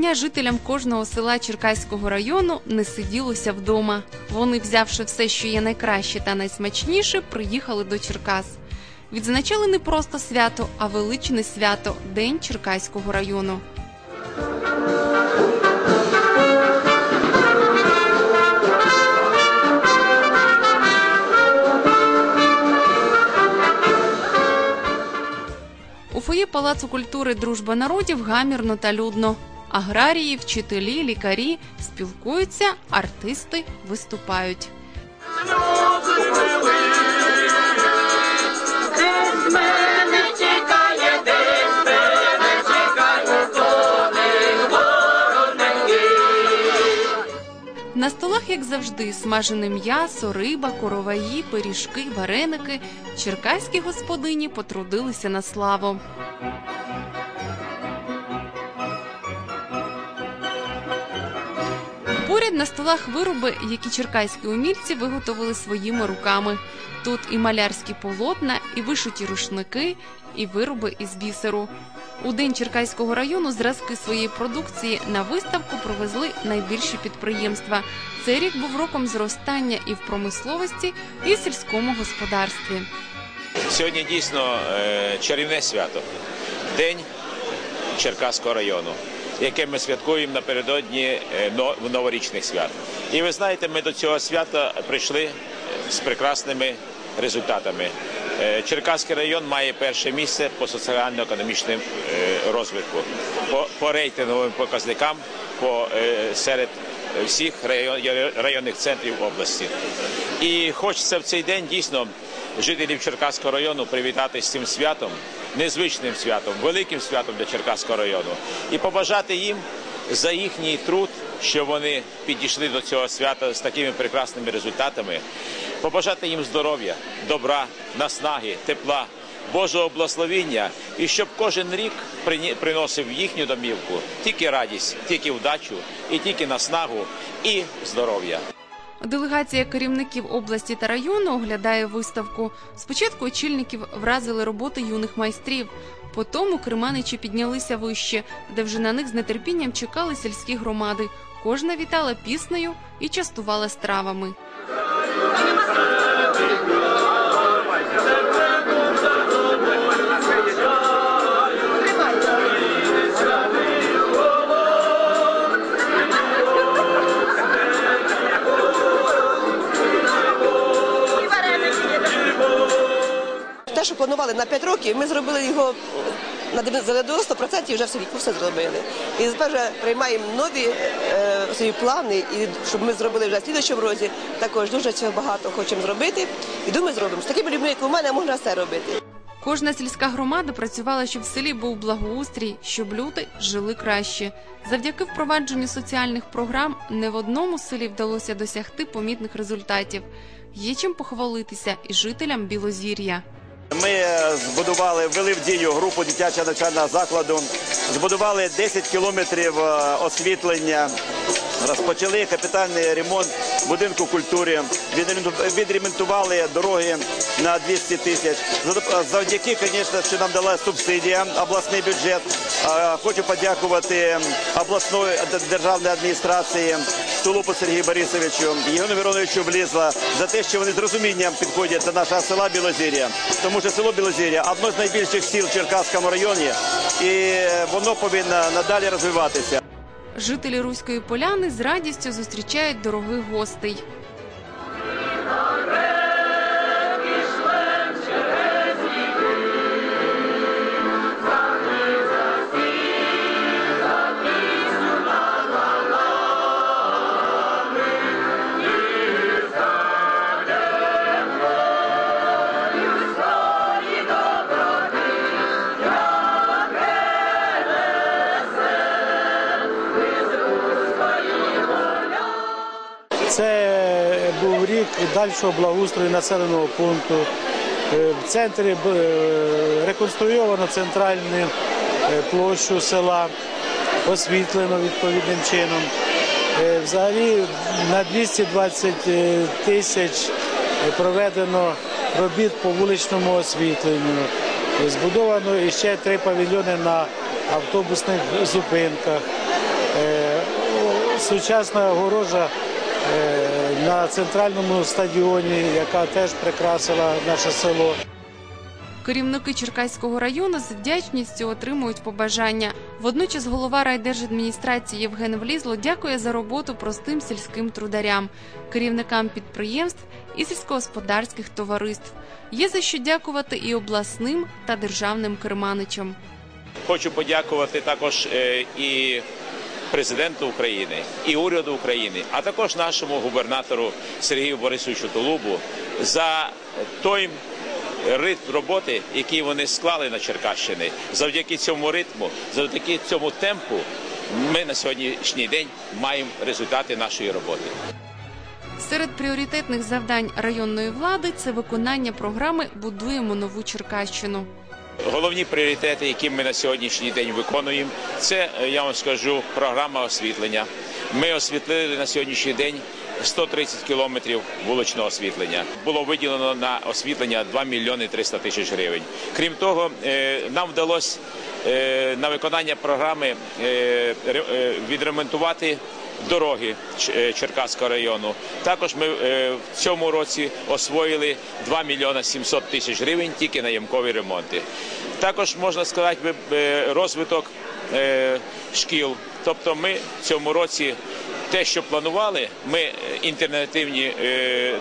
Дня жителям кожного села Черкаського району не сиділося вдома. Вони, взявши все, що є найкраще та найсмачніше, приїхали до Черкас. Відзначали не просто свято, а величне свято День Черкаського району. У фоє Палацу культури Дружба народів гамірно та людно. Аграрії, вчителі, лікарі спілкуються, артисти виступають. На столах, як завжди, смажене м'ясо, риба, короваї, пиріжки, вареники. Черкаські господині потрудилися на славу. Поряд на столах вироби, які черкаські умільці виготовили своїми руками. Тут і малярські полотна, і вишиті рушники, і вироби із бісеру. У день Черкаського району зразки своєї продукції на виставку привезли найбільші підприємства. Цей рік був роком зростання і в промисловості, і в сільському господарстві. Сьогодні дійсно е, чарівне свято День Черкаського району, яке ми святкуємо напередодні е, новорічних свят. І ви знаєте, ми до цього свята прийшли е, з прекрасними результатами. Е, Черкаський район має перше місце по соціально-економічним е, розвитку, по, по рейтинговим показникам по, серед всіх район- районних центрів області. І хочеться в цей день дійсно жителів Черкаського району привітати з цим святом, незвичним святом, великим святом для Черкаського району, і побажати їм за їхній труд, що вони підійшли до цього свята з такими прекрасними результатами, побажати їм здоров'я, добра, наснаги, тепла. Божого благословіння, і щоб кожен рік приносив в їхню домівку тільки радість, тільки вдачу, і тільки наснагу і здоров'я. Делегація керівників області та району оглядає виставку. Спочатку очільників вразили роботи юних майстрів. Потім керманичі піднялися вище, де вже на них з нетерпінням чекали сільські громади. Кожна вітала піснею і частувала стравами. Планували на 5 років, ми зробили його на 90% вже в все зробили. І тепер приймаємо нові е, свої плани, і щоб ми зробили вже в слідчому році. Також дуже цього багато хочемо зробити. І думаю, зробимо. З такими людьми, як у мене, можна все робити. Кожна сільська громада працювала, щоб в селі був благоустрій, щоб люди жили краще. Завдяки впровадженню соціальних програм не в одному селі вдалося досягти помітних результатів. Є чим похвалитися і жителям Білозір'я. Ми збудували, ввели в дію групу дитячого навчального закладу, збудували 10 кілометрів е, освітлення, розпочали капітальний ремонт будинку культури, відремонту- відремонтували дороги на 200 тисяч. Завдяки, звісно, що нам дала субсидія обласний бюджет. Е, Хочу подякувати обласної державної адміністрації Тулупу Сергію Борисовичу, Євгену Мироновичу Блізла за те, що вони з розумінням підходять до нашого села Білозір'я. Тому що село Білозір'я одне з найбільших сіл в Черкаському районі, і воно повинно надалі розвиватися. Жителі Руської поляни з радістю зустрічають дорогих гостей. Дальшого благоустрою населеного пункту. Е, В центрі е, реконструйовано центральну е, площу села, освітлено відповідним чином. Взагалі на 220 тисяч проведено робіт по вуличному освітленню. Збудовано ще три павільйони на автобусних зупинках. сучасна огорожа на центральному стадіоні, яка теж прикрасила наше село. Керівники Черкаського району з вдячністю отримують побажання. Водночас голова райдержадміністрації Євген Влізло дякує за роботу простим сільським трударям, керівникам підприємств і сільськогосподарських товариств. Є за що дякувати і обласним та державним керманичам. Хочу подякувати також е, і президенту України, і уряду України, а також нашому губернатору Сергію Борисовичу Тулубу за той ритм роботи, який вони склали на Черкащині. Завдяки цьому ритму, завдяки цьому темпу, ми на сьогоднішній день маємо результати нашої роботи. Серед пріоритетних завдань районної влади це виконання програми Будуємо нову Черкащину. Головні пріоритети, які ми на сьогоднішній день виконуємо, це е, я вам скажу програма освітлення. Ми освітлили на сьогоднішній день 130 кілометрів вуличного освітлення. Було виділено на освітлення 2 мільйони 300 тисяч гривень. Крім того, е, нам вдалося е, на виконання програми відремонтувати дороги е, Черкаського району. Також ми е, в цьому році освоїли 2 мільйона 700 тисяч гривень тільки на ямкові ремонти. Також можна сказати, е, розвиток шкіл. Тобто ми в цьому році те, що планували, ми інтернативні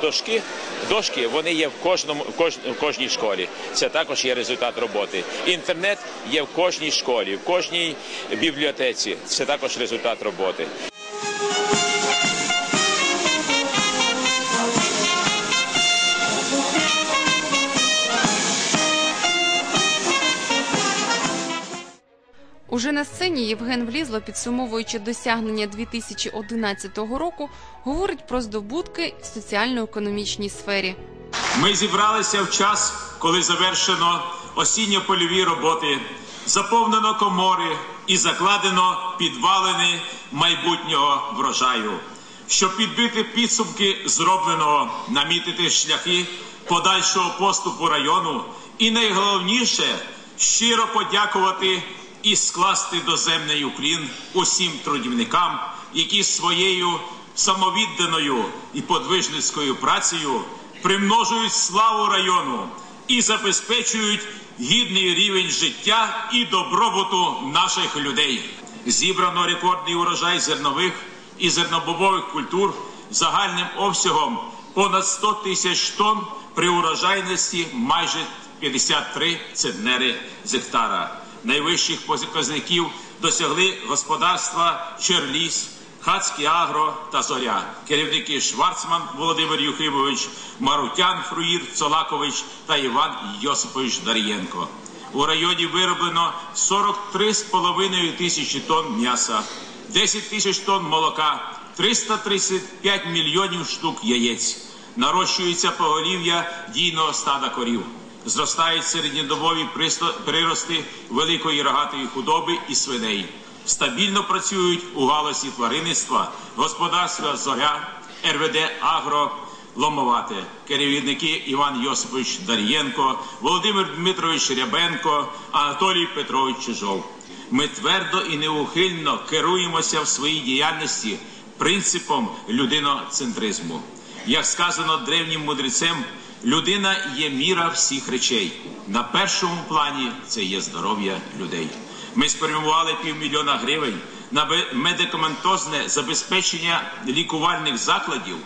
дошки, дошки вони є в кожному в кож, в кожній школі. Це також є результат роботи. Інтернет є в кожній школі, в кожній бібліотеці. Це також результат роботи. Уже на сцені Євген Влізло, підсумовуючи досягнення 2011 року, говорить про здобутки в соціально-економічній сфері. Ми зібралися в час, коли завершено осінньо-польові роботи, заповнено комори і закладено підвалини майбутнього врожаю. Щоб підбити підсумки зробленого, намітити шляхи подальшого поступу району, і найголовніше щиро подякувати і скласти доземний уклін усім трудівникам, які своєю самовідданою і подвижницькою працею примножують славу району і забезпечують гідний рівень життя і добробуту наших людей. Зібрано рекордний урожай зернових і зернобобових культур загальним обсягом понад 100 тисяч тонн при урожайності майже 53 центнери з гектара. Найвищих показників досягли господарства Черліс, Хацький Агро та Зоря. Керівники Шварцман Володимир Юхимович, Марутян Фруїр Цолакович та Іван Йосипович Дар'єнко. У районі вироблено 43,5 тисячі тонн м'яса, 10 тисяч тонн молока, 335 мільйонів штук яєць. Нарощується поголів'я дійного стада корів. Зростають середньодобові прирости великої рогатої худоби і свиней. Стабільно працюють у галузі тваринництва, господарства зоря, РВД Агро, Ломовате, керівники Іван Йосипович Дар'єнко, Володимир Дмитрович Рябенко, Анатолій Петрович Чижов. Ми твердо і неухильно керуємося в своїй діяльності принципом людиноцентризму. Як сказано древнім мудрецем, людина є міра всіх речей. На першому плані це є здоров'я людей. Ми спрямували півмільйона гривень на медикаментозне забезпечення лікувальних закладів,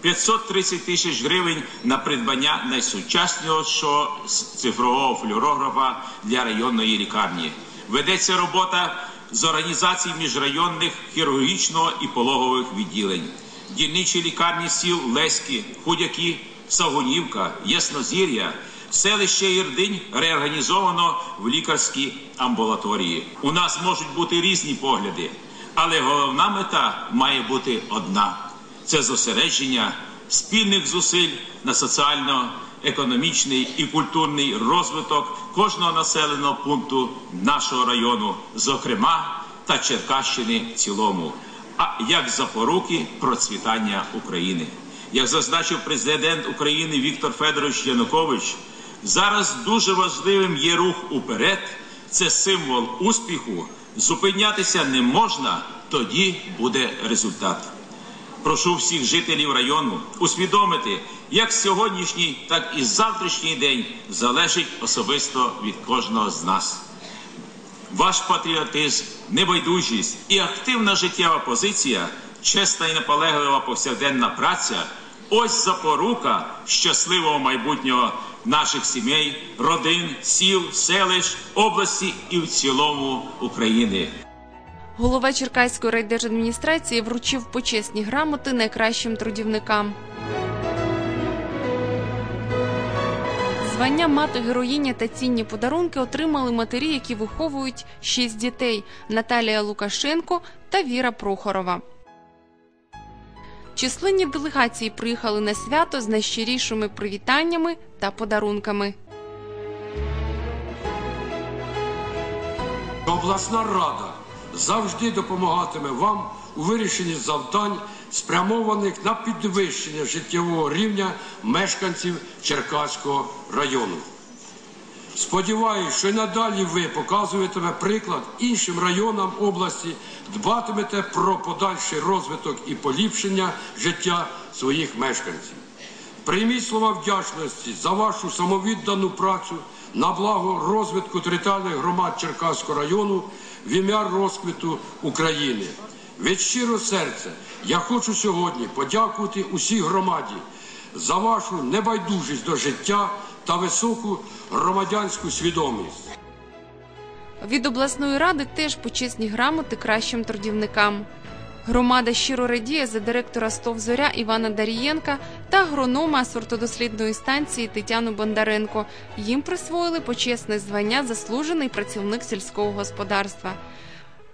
530 тисяч гривень на придбання найсучаснішого цифрового флюорографа для районної лікарні. Ведеться робота з організації міжрайонних хірургічного і пологових відділень. Дільничі лікарні сіл Леськи, Худяки, Сагунівка, Яснозір'я, селище Ірдинь реорганізовано в лікарські амбулаторії. У нас можуть бути різні погляди, але головна мета має бути одна: це зосередження спільних зусиль на соціально-економічний і культурний розвиток кожного населеного пункту нашого району, зокрема та Черкащини в цілому, а як запоруки процвітання України. Як зазначив президент України Віктор Федорович Янукович, зараз дуже важливим є рух уперед. Це символ успіху. Зупинятися не можна, тоді буде результат. Прошу всіх жителів району усвідомити, як сьогоднішній, так і завтрашній день залежить особисто від кожного з нас. Ваш патріотизм, небайдужість і активна життєва позиція, чесна і наполеглива повсякденна праця ось запорука щасливого майбутнього наших сімей, родин, сіл, селищ, області і в цілому України. Голова Черкаської райдержадміністрації вручив почесні грамоти найкращим трудівникам. Звання мати героїня та цінні подарунки отримали матері, які виховують шість дітей Наталія Лукашенко та Віра Прохорова. Численні делегації приїхали на свято з найщирішими привітаннями та подарунками. Обласна рада завжди допомагатиме вам у вирішенні завдань, спрямованих на підвищення життєвого рівня мешканців Черкаського району. Сподіваюсь, що й надалі ви показуєтиме приклад іншим районам області, дбатимете про подальший розвиток і поліпшення життя своїх мешканців. Прийміть слова вдячності за вашу самовіддану працю на благо розвитку територіальних громад Черкаського району в ім'я розквіту України. Від щиро серця я хочу сьогодні подякувати усій громаді за вашу небайдужість до життя та високу громадянську свідомість. Від обласної ради теж почесні грамоти кращим трудівникам. Громада щиро радіє за директора СТОВ «Зоря» Івана Дарієнка та агронома сортодослідної станції Тетяну Бондаренко. Їм присвоїли почесне звання заслужений працівник сільського господарства.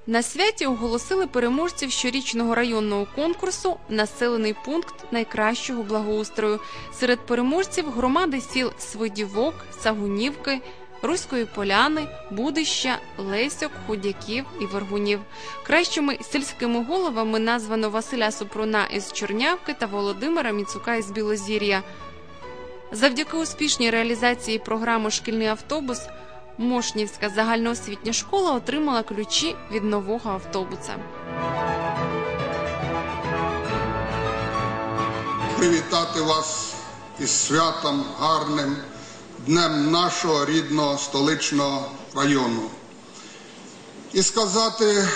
На святі оголосили переможців щорічного районного конкурсу Населений пункт найкращого благоустрою. Серед переможців громади сіл Свидівок, Сагунівки, Руської поляни, Будища, Лесьок, Худяків і Вергунів. Кращими сільськими головами названо Василя Супруна із Чорнявки та Володимира Міцука із Білозір'я. Завдяки успішній реалізації програми Шкільний автобус Мошнівська загальноосвітня школа отримала ключі від нового автобуса. привітати вас із святом гарним днем нашого рідного столичного району. І сказати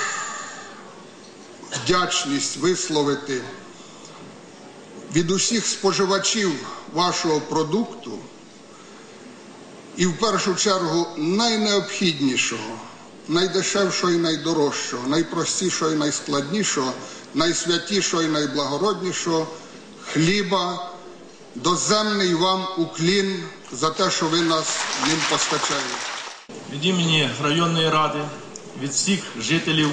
вдячність висловити від усіх споживачів вашого продукту і в першу чергу найнеобхіднішого, найдешевшого і найдорожчого, найпростішого і найскладнішого, найсвятішого і найблагороднішого хліба, доземний вам уклін за те, що ви нас ним постачаєте. від імені районної ради, від всіх жителів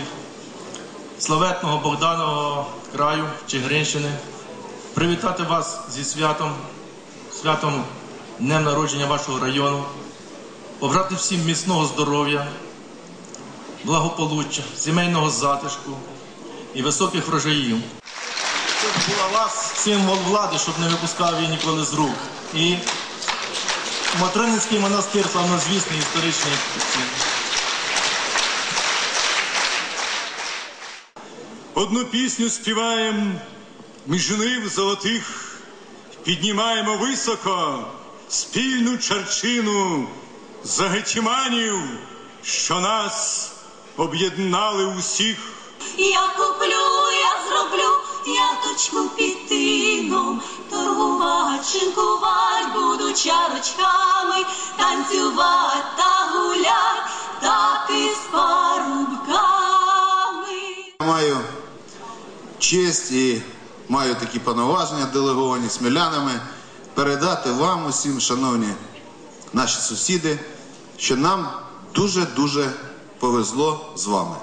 славетного Богданового краю Чигиринщини привітати вас зі святом, святом днем народження вашого району, побрати всім міцного здоров'я, благополуччя, сімейного затишку і високих врожаїв. Щоб була вас символ влади, щоб не випускав її ніколи з рук. І Матроницький монастир, славнозвісний історичний. Одну пісню співаємо між жнив золотих, піднімаємо високо спільну чарчину за гетьманів, що нас об'єднали усіх. Я куплю, я зроблю яточку під тином, торгувать, шинкувать буду чарочками, танцювать та гулять, так і з парубками. Я маю честь і маю такі повноваження делеговані смілянами передати вам усім, шановні наші сусіди, що нам дуже-дуже повезло з вами.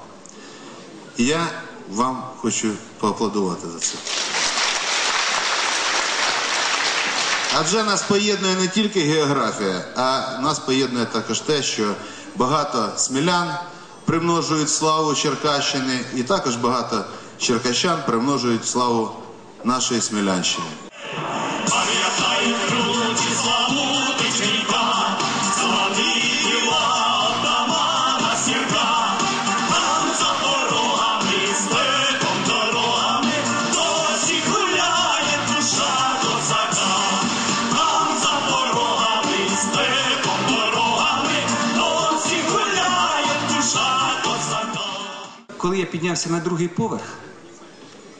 І я вам хочу поаплодувати за це. Адже нас поєднує не тільки географія, а нас поєднує також те, що багато смілян примножують славу Черкащини, і також багато черкащан примножують славу нашої Смілянщини. Піднявся на другий поверх,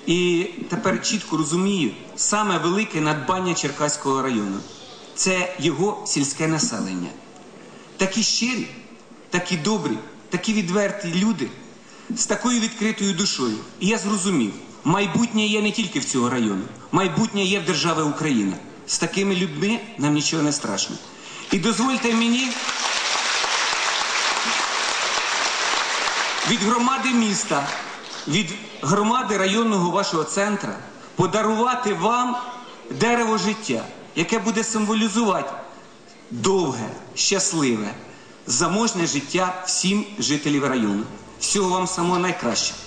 і тепер чітко розумію, саме велике надбання Черкаського району це його сільське населення. Такі щирі, такі добрі, такі відверті люди з такою відкритою душою. І я зрозумів, майбутнє є не тільки в цього району, майбутнє є в держави Україна. З такими людьми нам нічого не страшно. І дозвольте мені від громади міста, від громади районного вашого центра подарувати вам дерево життя, яке буде символізувати довге, щасливе, заможне життя всім жителів району. Всього вам самого найкращого.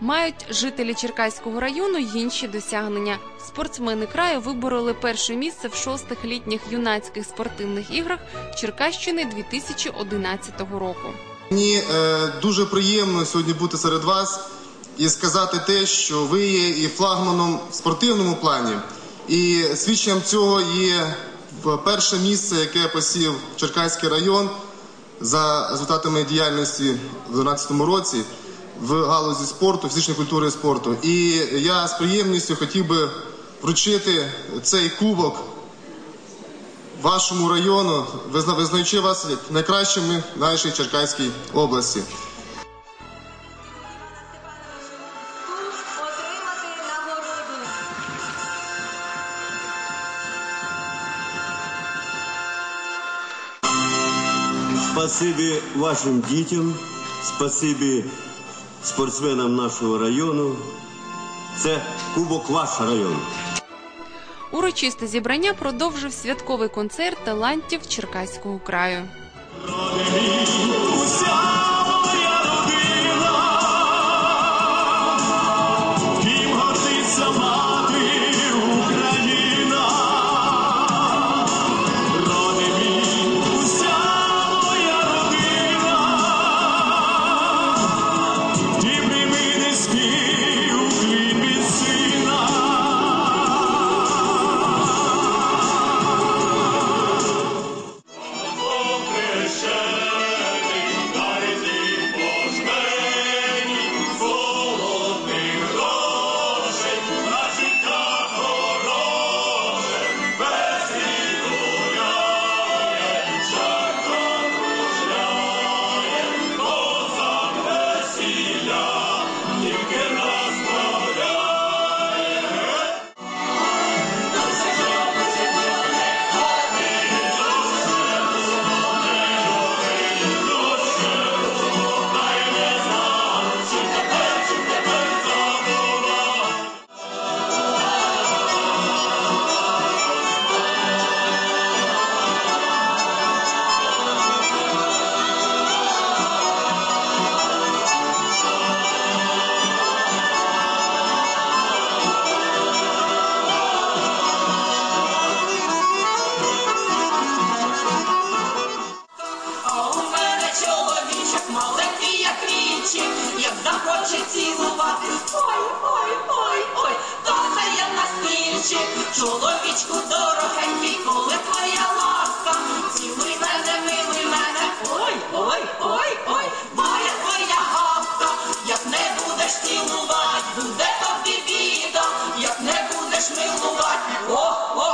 Мають жителі Черкаського району інші досягнення. Спортсмени краю вибороли перше місце в шостих літніх юнацьких спортивних іграх Черкащини 2011 року. Мені е, дуже приємно сьогодні бути серед вас і сказати те, що ви є і флагманом в спортивному плані. І свідченням цього є перше місце, яке посів Черкаський район за результатами діяльності в 2012 році в галузі спорту, фізичної культури і спорту. І я з приємністю хотів би вручити цей кубок вашому району, визна- визнаючи вас найкращими в нашій Черкаській області. Спасибі вашим дітям, спасибі спортсменам нашого району. Це кубок ваш район. Урочисте зібрання продовжив святковий концерт талантів Черкаського краю. Чоловічок маленький, як вінчик, як захоче цілувати. Ой, ой, ой, ой, падає на стільчик. Чоловічку дорогенький, коли твоя ласка. Цілуй мене, милуй мене. Ой, ой, ой, ой, моя твоя гавка. Як не будеш цілувати, буде тобі біда. Як не будеш милувати, о, о,